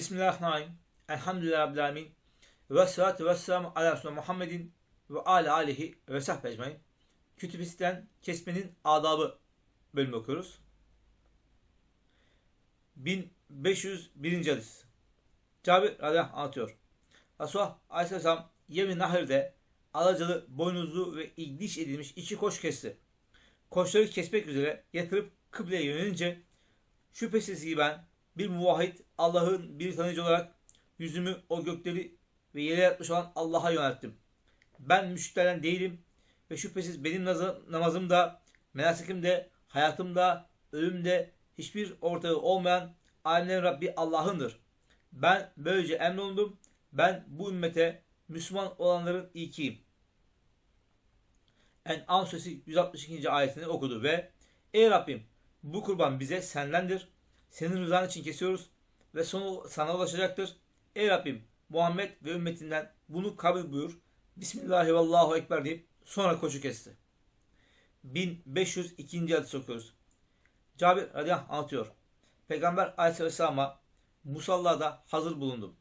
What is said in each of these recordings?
Bismillahirrahmanirrahim. Elhamdülillahi Rabbil Alemin. Ve salatu ve ala Resulü Muhammedin ve ala alihi ve sahbe ecmain. Kütübisten kesmenin adabı bölümü okuyoruz. 1501. hadis. Cabir radıyallahu anlatıyor. Resulullah aleyhisselam Yemin Nahir'de alacalı, boynuzlu ve ildiş edilmiş iki koç kesti. Koçları kesmek üzere yatırıp kıbleye yönelince şüphesiz ki ben bir muvahhid Allah'ın bir tanıcı olarak yüzümü o gökleri ve yere yatmış olan Allah'a yönelttim. Ben müşriklerden değilim ve şüphesiz benim naz- namazımda, menasikimde, hayatımda, ölümde hiçbir ortağı olmayan alemlerin Rabbi Allah'ındır. Ben böylece emrolundum. Ben bu ümmete Müslüman olanların ilkiyim. En'am suresi 162. ayetini okudu ve Ey Rabbim bu kurban bize sendendir. Senin rızan için kesiyoruz ve sonu sana ulaşacaktır. Ey Rabbim Muhammed ve ümmetinden bunu kabul buyur. Bismillahi ve Allahu Ekber deyip sonra koçu kesti. 1502. hadis okuyoruz. Cabir radıyallahu anlatıyor. Peygamber aleyhisselam'a musallada hazır bulundum.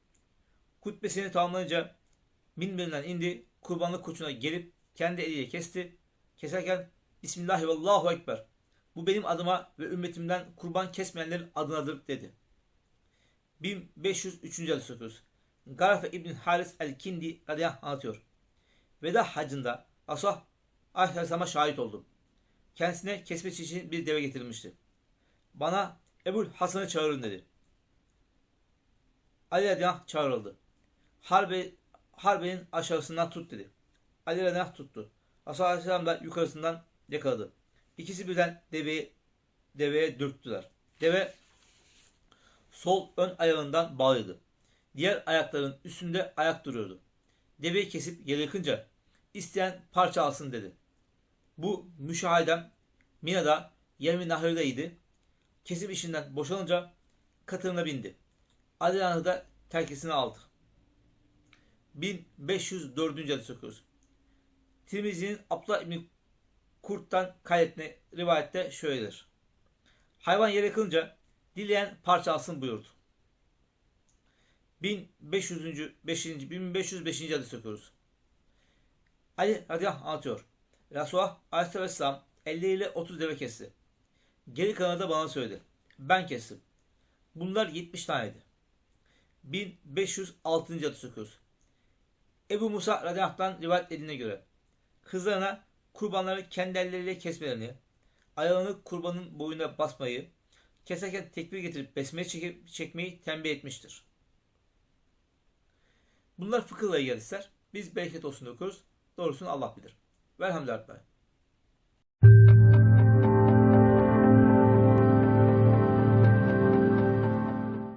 Kutbesini tamamlayınca minberinden indi, kurbanlık koçuna gelip kendi eliyle kesti. Keserken Bismillahi ve Allahu Ekber. Bu benim adıma ve ümmetimden kurban kesmeyenlerin adınadır dedi. 1503. hadis okuyoruz. Garafe İbn Haris el-Kindi radıyallahu anlatıyor. Veda hacında Asah Aleyhisselam'a şahit oldum. Kendisine kesmesi için bir deve getirilmişti. Bana Ebul Hasan'ı çağırın dedi. Ali radıyallahu çağrıldı. Harbe, harbenin aşağısından tut dedi. Ali radıyallahu tuttu. Asah Aleyhisselam da yukarısından yakaladı. İkisi birden deveyi deveye dürttüler. Deve sol ön ayağından bağlıydı. Diğer ayakların üstünde ayak duruyordu. Deveyi kesip yere yıkınca isteyen parça alsın dedi. Bu müşahedem Mina'da Yemin Nahır'daydı. Kesip işinden boşalınca katırına bindi. Anı da terkisini aldı. 1504. hadis okuyoruz. Tirmizi'nin Abdullah İbni Kurt'tan kaydettiği rivayette şöyledir. Hayvan yere kılınca dileyen parça alsın buyurdu. 1500. 5. 1505. hadis okuyoruz. Ali radıyallahu anlatıyor. Resulullah aleyhisselam elleriyle 30 deve kesti. Geri kalanı da bana söyledi. Ben kestim. Bunlar 70 taneydi. 1506. hadis okuyoruz. Ebu Musa radıyallahu rivayet edildiğine göre kızlarına kurbanları kendi elleriyle kesmelerini, ayağını kurbanın boyuna basmayı, keserken tekbir getirip besmele çekip çekmeyi tembih etmiştir. Bunlar fıkıhla ilgili hadisler. Biz bereket olsun okuyoruz. Doğrusunu Allah bilir. Velhamdülillah.